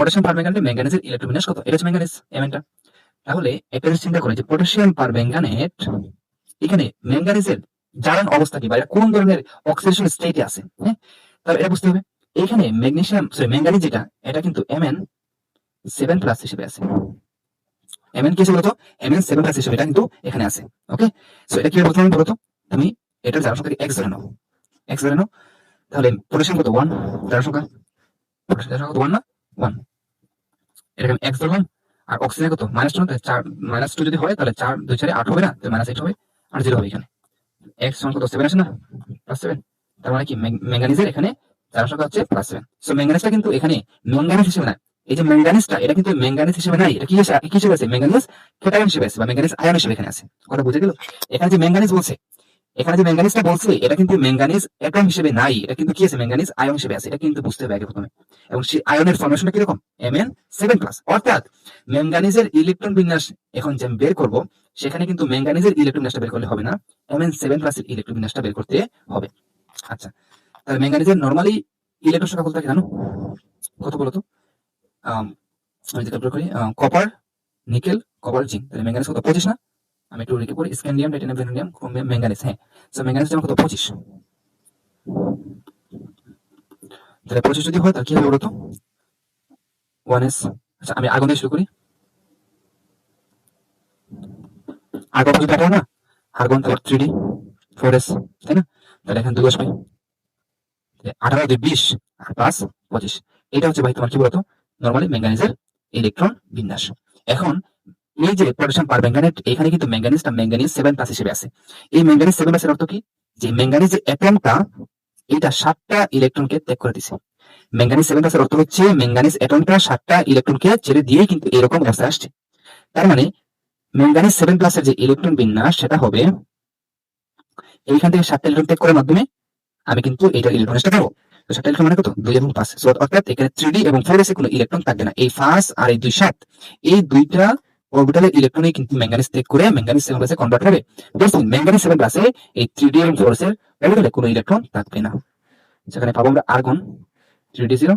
Potassium পারম্যাঙ্গানেটে ম্যাঙ্গানিজের electron বিন্যাস কত? এটা হচ্ছে ম্যাঙ্গানিজ এমএনটা তাহলে একটা চিন্তা করে যে পটাশিয়াম পারম্যাঙ্গানেট এখানে ম্যাঙ্গানিজের জারণ অবস্থা কি বা এটা কোন ধরনের অক্সিডেশন স্টেটে আছে? হ্যাঁ? তাহলে এটা বুঝতে হবে। এখানে ম্যাগনেসিয়াম সরি ম্যাঙ্গানিজ যেটা, এটা কিন্তু এমএন সেভেন প্লাস হিসেবে আছে। এমএন কি বলতো? এমএন সেভেন প্লাস হিসেবে এটা কিন্তু এখানে আছে। ওকে সো এটা কীভাবে বলতে বলতো? তুমি এটার জারণ সংখ্যা এক্স ধরে নাও। এক্স ধরে নাও। তাহলে পটাশিয়াম কত? ওয়ান জারণ সংখ্যা? পটাশিয়াম কত? ওয়ান না? ওয়ান এরকম এক্স ধরলাম আর অক্সিজেন কত? মাইনাস টু চার মাইনাস টু যদি হয়, তাহলে চার, দুই, চারে আট হবে না? মাইনাস এইট হবে, আর জিরো হবে এখানে। এক্স কত? সেভেন আছে না? প্লাস সেভেন তার মানে কি? ম্যাঙ্গানিজের এখানে জারণ সংখ্যা হচ্ছে প্লাস সেভেন সো ম্যাঙ্গানিজটা কিন্তু এখানে ম্যাঙ্গানিজ হিসেবে না এই যে ম্যাঙ্গানিজটা, এটা কিন্তু ম্যাঙ্গানিজ হিসেবে নাই। এটা কি হিসেবে আছে? ম্যাঙ্গানিজ ক্যাটায়ন হিসেবে আছে, বা ম্যাঙ্গানিজ আয়ন হিসেবে এখানে আছে। কথা বুঝে গেল? এখানে যে ম্যাঙ্গানিজ বলছে এখানে যে ম্যাঙ্গানিজটা বলছে, এটা কিন্তু ম্যাঙ্গানিজ অ্যাটম হিসেবে নাই, এটা কিন্তু কি আছে? ম্যাঙ্গানিজ আয়ন হিসেবে আছে, এটা কিন্তু বুঝতে হবে আগে প্রথমে। এবং সেই আয়নের ফরমেশনটা কীরকম? এম এন সেভেন প্লাস অর্থাৎ ম্যাঙ্গানিজের ইলেকট্রন বিন্যাস এখন যে আমি বের করব, সেখানে কিন্তু ম্যাঙ্গানিজের ইলেকট্রন বিন্যাসটা বের করলে হবে না এম এন সেভেন প্লাসের ইলেকট্রন বিন্যাসটা বের করতে হবে। আচ্ছা তাহলে ম্যাঙ্গানিজের নর্মালি ইলেকট্রন সংখ্যা থাকে জানো? কত বলো তো আমি যেটা বের করি কপার নিকেল কপার জিঙ্ক তাহলে ম্যাঙ্গানিজ কত? পঁচিশ না? আমি একটু লিখে পড়ি scandium titanium vanadium chromium, manganese হ্যাঁ। সো ম্যাঙ্গানিজ যেমন কত, পঁচিশ। তাহলে পঁচিশ যদি হয়, তাহলে কি হবে বলতো? ওয়ান এস আচ্ছা আমি আগুন শুরু করি। আগুন যদি আঠারো না? আগুন, তারপর থ্রি ডি ফোর এস তাই না? তাহলে এখানে দুই আসবে তাহলে আঠারো, দুই, বিশ, আর পাঁচ, পঁচিশ। এটা হচ্ছে ভাই, তোমার কি বলতো? নর্মালি ম্যাঙ্গানিজের ইলেকট্রন বিন্যাস। এখন এই যে পটাশিয়াম পারম্যাঙ্গানেট এখানে কিন্তু ম্যাঙ্গানিজটা ম্যাঙ্গানিজ সেভেন প্লাস হিসেবে আছে। এই ম্যাঙ্গানিজ সেভেন প্লাসের অর্থ কি? যে ম্যাঙ্গানিজ অ্যাটমটা এটা সাতটা ইলেকট্রনকে ত্যাগ করে দিছে। ম্যাঙ্গানিজ সেভেন প্লাসের অর্থ হচ্ছে ম্যাঙ্গানিজ অ্যাটমটা সাতটা ইলেকট্রনকে ছেড়ে দিয়েই কিন্তু এরকম অবস্থায় আসছে। তার মানে ম্যাঙ্গানিজ সেভেন প্লাসের যে ইলেকট্রন বিন্যাস, সেটা হবে এইখান থেকে সাতটা ইলেকট্রন ত্যাগ করার মাধ্যমে আমি কিন্তু এইটা ইলেকট্রনটা পাবো। তো সাতটা ইলেকট্রন মানে কত? দুই এবং পাঁচ। অর্থাৎ এখানে থ্রি এবং ফোর এসে কোনো ইলেকট্রন থাকবে না। এই পাঁচ আর এই দুই সাত, এই দুইটা অরবিটালের ইলেকট্রনিক ম্যাঙ্গানিজ ত্যাগ করে ম্যাঙ্গানিজ সেভেন গ্লাসে কনভার্ট হবে। দেখুন ম্যাঙ্গানিজ সেভেন গ্লাসে এই থ্রি ডি এবং ফোর এর অরবিটালে কোনো ইলেকট্রন থাকবে না। সেখানে পাবো আমরা argon three D zero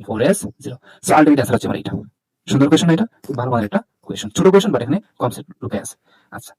four S zero so ultimate answer হচ্ছে আমার এটা। সুন্দর কোয়েশন এটা? খুব ভালো মানের একটা কোয়েশন ছোট কোয়েশন বাট এখানে কনসেপ্ট ঢুকে আছে। আচ্ছা।